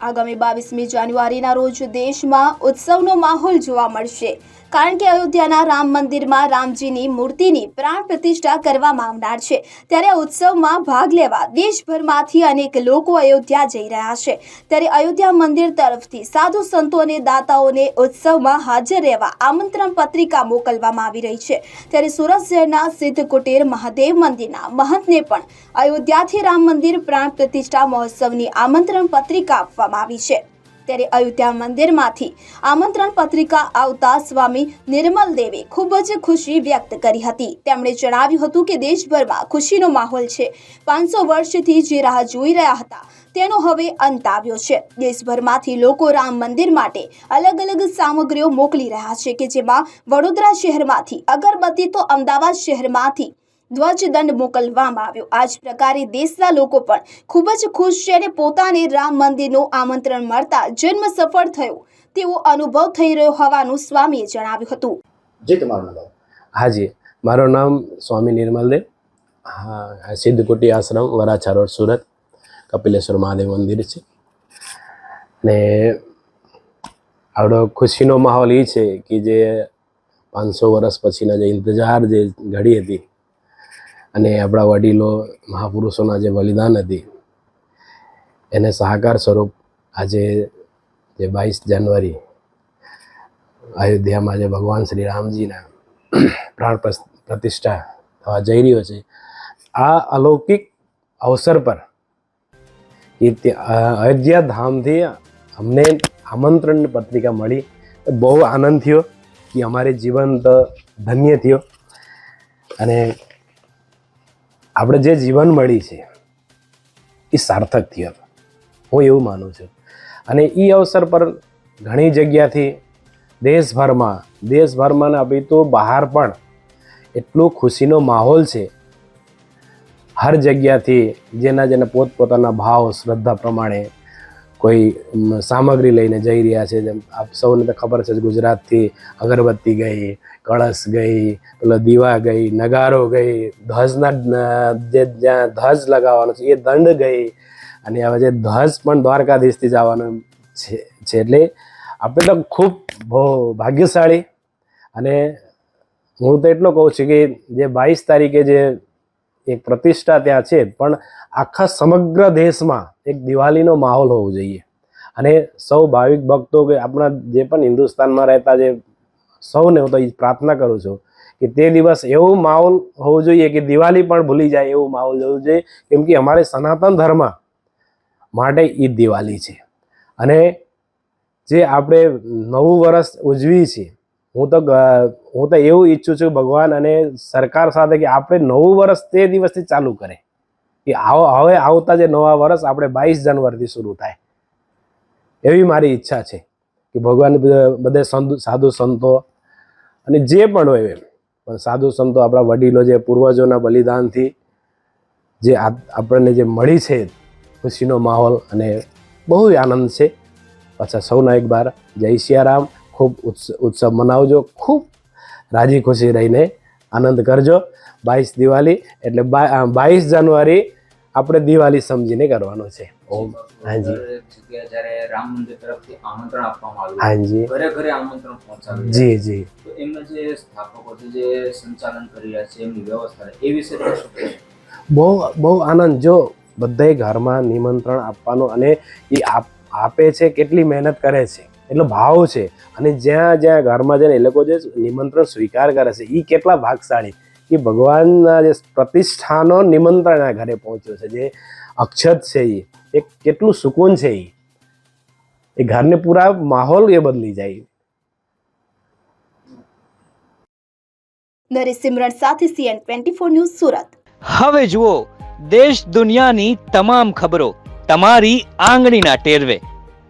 આગામી બાવીસમી જાન્યુઆરીના રોજ દેશમાં ઉત્સવનો માહોલ જોવા મળશે. કારણ કે અયોધ્યાના રામ મંદિરમાં રામજીની મૂર્તિની પ્રાણ પ્રતિષ્ઠા કરવામાં આવનાર છે. ત્યારે ઉત્સવમાં ભાગ લેવા દેશભરમાંથી અનેક લોકો અયોધ્યા જઈ રહ્યા છે. ત્યારે અયોધ્યા મંદિર તરફથી સાધુ સંતો અને દાતાઓને ઉત્સવમાં હાજર રહેવા આમંત્રણ પત્રિકા મોકલવામાં આવી રહી છે. ત્યારે સુરત શહેરના સિદ્ધ મહાદેવ મંદિરના મહંતને પણ અયોધ્યાથી રામ મંદિર પ્રાણ પ્રતિષ્ઠા મહોત્સવની આમંત્રણ પત્રિકા આપવામાં આવી છે. ત્યારે અયોધ્યા મંદિરમાંથી આમંત્રણ પત્રિકા આવતા સ્વામી નિર્મલ દેવે ખૂબ જ ખુશી વ્યક્ત કરી હતી. તેમણે જણાવ્યું હતું કે દેશભરમાં ખુશીનો માહોલ છે. પાંચસો વર્ષથી જે રાહ જોઈ રહ્યા હતા, તેનો હવે અંત આવ્યો છે. દેશભરમાંથી લોકો રામ મંદિર માટે અલગ અલગ સામગ્રીઓ મોકલી રહ્યા છે કે જેમાં વડોદરા શહેરમાંથી અગરબત્તી તો અમદાવાદ શહેરમાંથી ધ્વજદંડ મોકલવામાં આવ્યો. આ જ પ્રકારે દેશના લોકો પણ ખૂબ જ ખુશ છે અને પોતાને રામ મંદિરનું આમંત્રણ મળતા જન્મ સફળ થયો. તેવો અનુભવ થઈ રહ્યો હોવાનું સ્વામીએ જણાવ્યું હતું. જે તમારું નામ હાજી મારું નામ સ્વામી નિર્મલદેવ હા સિદ્ધકુટી આશ્રમ વરાછા રોડ સુરત કપિલેશ્વર મહાદેવ મંદિર છે. ને આવડો ખુશીનો માહોલ એ છે કે જે પાંચસો વર્ષ પછીના જે ઇંતજાર જે ઘડી હતી અને આપણા વડીલો મહાપુરુષોના જે બલિદાન હતી, એને સહકાર સ્વરૂપ આજે જે બાવીસ જાન્યુઆરી અયોધ્યામાં જે ભગવાન શ્રી રામજીના પ્રાણ પ્રતિષ્ઠા થવા જઈ રહ્યો છે, આ અલૌકિક અવસર પર અયોધ્યા ધામથી અમને આમંત્રણ પત્રિકા મળી. બહુ આનંદ થયો કે અમારે જીવન તો ધન્ય થયો. અને આપણે જે જીવન મળી છે, એ સાર્થક થયું હું એવું માનું છું. અને એ અવસર પર ઘણી જગ્યાથી દેશભરમાં દેશભરમાં અભી તો બહાર પણ એટલો ખુશીનો માહોલ છે. હર જગ્યાથી જેના જેના પોતપોતાના ભાવ, શ્રદ્ધા પ્રમાણે કોઈ સામગ્રી લઈને જઈ રહ્યા છે. જેમ આપ સૌને તો ખબર છે ગુજરાતથી અગરબત્તી ગઈ, કળશ ગઈ, પેલો દીવા ગઈ, નગારો ગઈ, ધ્વજના જે જ્યાં ધ્વજ લગાવવાનો છે એ દંડ ગઈ. અને હવે જે ધ્વજ પણ દ્વારકાધીશથી જવાનું છે એટલે આપણે તો ખૂબ બહુ ભાગ્યશાળી. અને હું તો એટલો કહું છું કે જે બાવીસ તારીખે જે એક પ્રતિષ્ઠા ત્યાં છે પણ આખા સમગ્ર દેશમાં એક દિવાળીનો માહોલ હોવો જોઈએ. અને સૌ ભાવિક ભક્તો કે આપણા જે પણ હિન્દુસ્તાનમાં રહેતા જે સૌને હું તો એ પ્રાર્થના કરું છું કે તે દિવસ એવો માહોલ હોવો જોઈએ કે દિવાળી પણ ભૂલી જાય એવો માહોલ હોવો જોઈએ. કેમ કે અમારે સનાતન ધર્મ માટે ઈદ દિવાળી છે. અને જે આપણે નવું વર્ષ ઉજવી છીએ હું તો હું તો એવું ઈચ્છું છું ભગવાન અને સરકાર સાથે કે આપણે નવું વર્ષ તે દિવસથી ચાલુ કરે. કે આવો હવે આવતા જે નવા વર્ષ આપણે બાવીસ જાન્યુઆરીથી શરૂ થાય. એવી મારી ઈચ્છા છે કે ભગવાન બધે સંતો સાધુ સંતો અને જે પણ હોય એમ. પણ સાધુ સંતો આપણા વડીલો જે પૂર્વજોના બલિદાનથી જે આપણને જે મળી છે ખુશીનો માહોલ અને બહુ આનંદ છે. પાછા સૌના એક બાર. જય સિયારામ ખૂબ ઉત્સ- ઉત્સવ મનાવજો. ખૂબ રાજી ખુશી રહીને આનંદ કરજો. બાવીસ દિવાળી એટલે બાવીસ જાન્યુઆરી આપણે દિવાળી સમજીને કરવાનો છે. ઓમ. હાજી. રામ મંદિર તરફથી આમંત્રણ આપવામાં આવ્યું હાજી. ઘરે ઘરે આમંત્રણ પહોંચાવ્યું જી જી. એમના જે સ્થાપકો છે જે સંચાલન કરી રહ્યા છે એમની વ્યવસ્થા એ વિશે તમે શું કહેશો? બહુ બહુ આનંદ. જો બધાય ઘરમાં નિમંત્રણ આપવાનું અને એ આપે છે કેટલી મહેનત કરે છે. એટલો ભાવ છે. અને જ્યાં જ્યાં ઘરમાં જઈને એ લોકો જે નિમંત્રણ સ્વીકાર કરે છે એ કેટલા ભાગશાળી. કે ભગવાનના જે પ્રતિષ્ઠાનો નિમંત્રણ આ ઘરે પહોંચ્યો છે. જે અક્ષત છે એ એક કેટલું સુકૂન છે એ એ ઘરને પૂરા માહોલ એ બદલી જાય. નરેશ સિમરણ સાથે CN twenty four news Surat. હવે જુઓ દેશ દુનિયાની તમામ ખબરો તમારી આંગળીના ટેરવે.